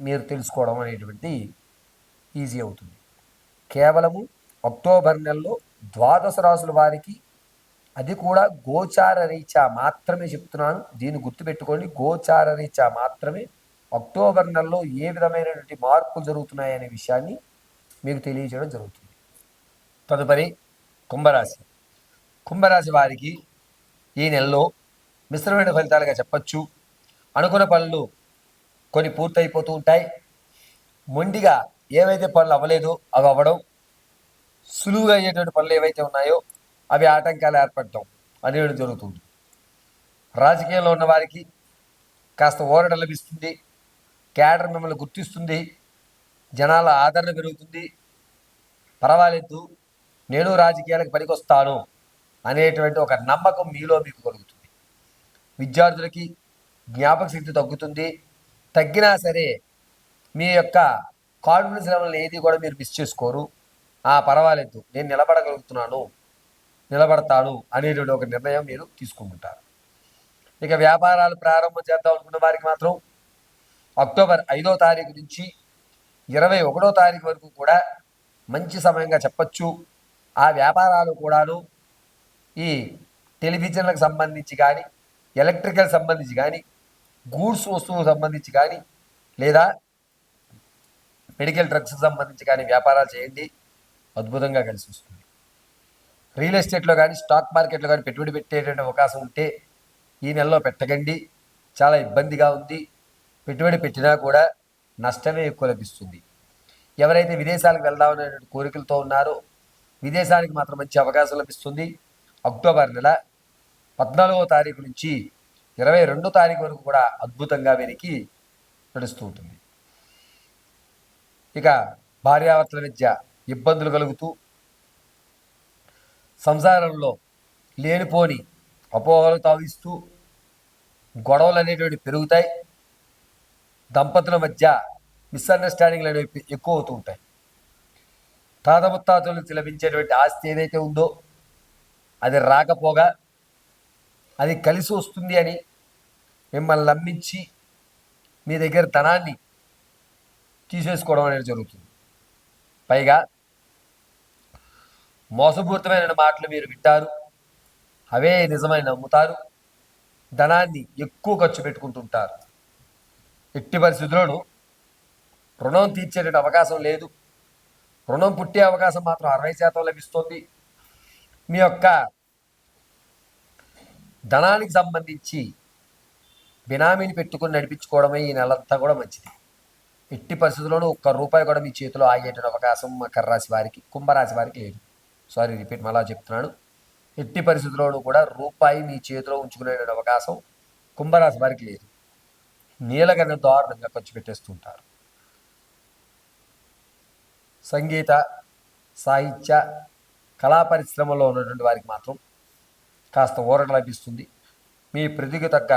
మీరు తెలుసుకోవడం అనేటువంటి ఈజీ అవుతుంది. కేవలము అక్టోబర్ నెలలో ద్వాదశ రాసుల వారికి అది కూడా గోచార రీత్యా మాత్రమే చెప్తున్నాను. దీన్ని గుర్తుపెట్టుకోండి. గోచార రీత్యా మాత్రమే అక్టోబర్ నెలలో ఏ విధమైనటువంటి మార్పులు జరుగుతున్నాయనే విషయాన్ని మీకు తెలియజేయడం జరుగుతుంది. తదుపరి కుంభరాశి. కుంభరాశి వారికి ఈ నెలలో మిశ్రమైన ఫలితాలుగా చెప్పచ్చు. అనుకున్న పనులు కొన్ని పూర్తయిపోతూ ఉంటాయి. మొండిగా ఏవైతే పనులు అవ్వలేదో అవి అవ్వడం సులువుగా అయ్యేటువంటి పనులు ఏవైతే ఉన్నాయో అవి ఆటంకాలు ఏర్పడటం అనేది జరుగుతుంది. రాజకీయంలో ఉన్న వారికి కాస్త ఓరట లభిస్తుంది క్యాడర్ మిమ్మల్ని గుర్తిస్తుంది జనాల ఆదరణ పెరుగుతుంది. పర్వాలేదు నేను రాజకీయాలకు పనికొస్తాను అనేటువంటి ఒక నమ్మకం మీలో మీకు కలుగుతుంది. విద్యార్థులకి జ్ఞాపక శక్తి తగ్గుతుంది తగ్గినా సరే మీ యొక్క కాన్ఫిడెన్స్ లెవెల్ ఏది కూడా మీరు మిస్ చేసుకోరు. ఆ పర్వాలేదు. నేను నిలబడగలుగుతున్నాను. నిలబడతాను అనేటువంటి ఒక నిర్ణయం మీరు తీసుకుంటారు ఇక వ్యాపారాలు ప్రారంభం చేద్దాం అనుకున్న వారికి మాత్రం అక్టోబర్ ఐదో తారీఖు నుంచి ఇరవై ఒకటో తారీఖు వరకు కూడా మంచి సమయంగా చెప్పచ్చు. ఆ వ్యాపారాలు కూడాను ఈ టెలివిజన్లకు సంబంధించి కానీ ఎలక్ట్రికల్ సంబంధించి కానీ గూడ్స్ వస్తువులకు సంబంధించి కానీ లేదా మెడికల్ డ్రగ్స్ సంబంధించి కానీ వ్యాపారాలు చేయండి. అద్భుతంగా కలిసి వస్తుంది. రియల్ ఎస్టేట్లో కానీ స్టాక్ మార్కెట్లో కానీ పెట్టుబడి పెట్టేటువంటి అవకాశం ఉంటే ఈ నెలలో పెట్టకండి. చాలా ఇబ్బందిగా ఉంది. పెట్టుబడి పెట్టినా కూడా నష్టమే ఎక్కువ లభిస్తుంది. ఎవరైతే విదేశాలకు వెళ్దామనేటువంటి కోరికలతో ఉన్నారో విదేశానికి మాత్రం మంచి అవకాశం లభిస్తుంది. అక్టోబర్ నెల పద్నాలుగో తారీఖు నుంచి ఇరవై రెండో తారీఖు వరకు కూడా అద్భుతంగా వీరికి నడుస్తూ ఉంటుంది. ఇక భార్యాభర్తల మధ్య ఇబ్బందులు కలుగుతూ సంసారంలో లేనిపోని అపోహలు తావిస్తూ గొడవలు అనేటువంటి పెరుగుతాయి. దంపతుల మధ్య మిస్అండర్స్టాండింగ్లు అనేవి ఎక్కువ అవుతూ ఉంటాయి. తాతముత్తాతలు నుంచి లభించేటువంటి ఆస్తి ఏదైతే ఉందో అది రాకపోగా అది కలిసి వస్తుంది అని మిమ్మల్ని నమ్మించి మీ దగ్గర ధనాన్ని తీసేసుకోవడం అనేది జరుగుతుంది. పైగా మోసపూరితమైన మాటలు మీరు వింటారు అవే నిజమని నమ్ముతారు ధనాన్ని ఎక్కువ ఖర్చు పెట్టుకుంటుంటారు. ఎట్టి పరిస్థితుల్లోనూ రుణం తీర్చేటువంటి అవకాశం లేదు. రుణం పుట్టే అవకాశం మాత్రం అరవై శాతం లభిస్తుంది. మీ యొక్క ధనానికి సంబంధించి బినామీని పెట్టుకుని నడిపించుకోవడమే ఈ నెలంతా కూడా మంచిది. ఎట్టి పరిస్థితుల్లోనూ ఒక్క రూపాయి కూడా మీ చేతిలో ఆగేటువంటి అవకాశం మకర రాశి వారికి కుంభరాశి వారికి లేదు. సారీ రిపీట్ మళ్ళా చెప్తున్నాను. ఎట్టి పరిస్థితుల్లోనూ కూడా రూపాయి మీ చేతిలో ఉంచుకునే అవకాశం కుంభరాశి వారికి లేదు. నీలగన్న దారుణంగా ఖర్చు పెట్టేస్తుంటారు. సంగీత సాహిత్య కళా పరిశ్రమలో ఉన్నటువంటి వారికి మాత్రం కాస్త ఊరట లభిస్తుంది. మీ ప్రతికి తగ్గ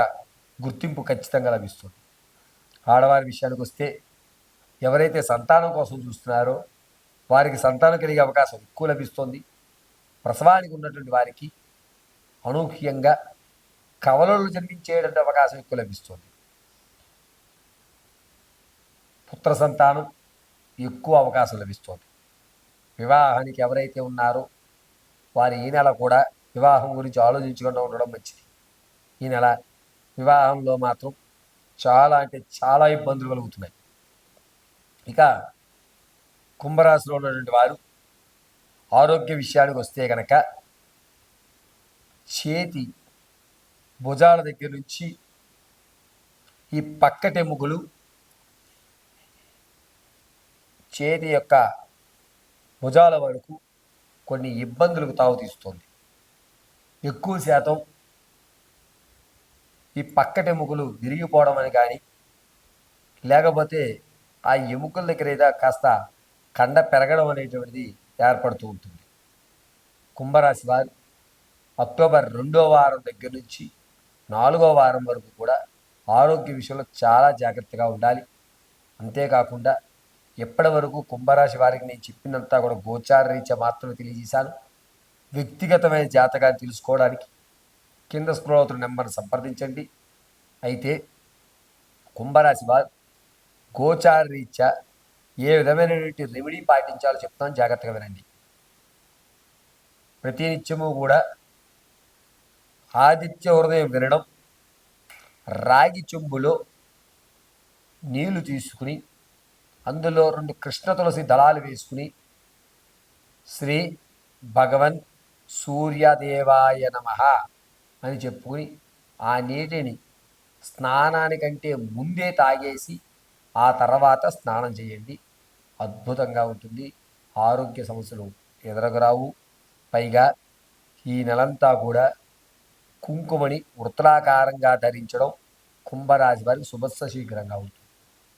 గుర్తింపు ఖచ్చితంగా లభిస్తుంది. ఆడవారి విషయానికి వస్తే ఎవరైతే సంతానం కోసం చూస్తున్నారో వారికి సంతానం కలిగే అవకాశం ఎక్కువ లభిస్తుంది. ప్రసవానికి ఉన్నటువంటి వారికి అనూహ్యంగా కవలలు జన్మించేటువంటి అవకాశం ఎక్కువ లభిస్తుంది. పుత్ర సంతానం ఎక్కువ అవకాశం లభిస్తుంది. వివాహానికి ఎవరైతే ఉన్నారో వారు ఈ నెల కూడా వివాహం గురించి ఆలోచించకుండా ఉండడం మంచిది. ఈ నెల వివాహంలో మాత్రం చాలా అంటే చాలా ఇబ్బందులు కలుగుతున్నాయి. ఇక కుంభరాశిలో ఉన్నటువంటి వారు ఆరోగ్య విషయానికి వస్తే కనుక చేతి భుజాల దగ్గర నుంచి ఈ పక్కటెముకలు చేతి యొక్క భుజాల వరకు కొన్ని ఇబ్బందులకు తావుతీస్తుంది ఎక్కువ శాతం ఈ పక్కటెముకలు విరిగిపోవడం అని కానీ లేకపోతే ఆ ఎముకల దగ్గర ఏదో కాస్త కండ పెరగడం అనేటువంటిది ఏర్పడుతూ ఉంటుంది. కుంభరాశి వారు అక్టోబర్ రెండో వారం దగ్గర నుంచి నాలుగో వారం వరకు కూడా ఆరోగ్య విషయంలో చాలా జాగ్రత్తగా ఉండాలి. అంతేకాకుండా ఎప్పటి వరకు కుంభరాశి వారికి నేను చెప్పినంతా కూడా గోచార రీత్యా మాత్రమే తెలియజేశాను. వ్యక్తిగతమైన జాతకాన్ని తెలుసుకోవడానికి కింద స్క్రోల్ నెంబర్ను సంప్రదించండి. అయితే కుంభరాశి వారు గోచార రీత్యా ఏ విధమైనటువంటి రెమెడీ పాటించాలో చెప్తాను. జాగ్రత్తగా వినండి. ప్రతినిత్యము కూడా ఆదిత్య హృదయం వినడం రాగి చెంబులో నీళ్ళు తీసుకుని అందులో రెండు కృష్ణ తులసి దళాలు వేసుకుని శ్రీ భగవన్ సూర్యదేవాయ నమ అని చెప్పుకుని ఆ నీటిని స్నానానికంటే ముందే తాగేసి ఆ తర్వాత స్నానం చేయండి. అద్భుతంగా ఉంటుంది. ఆరోగ్య సమస్యలు ఎదురగరావు. పైగా ఈ నెలంతా కూడా కుంకుమని వృత్తాకారంగా ధరించడం కుంభరాశి వారికి శుభస్వ శీఘ్రంగా ఉంటుంది.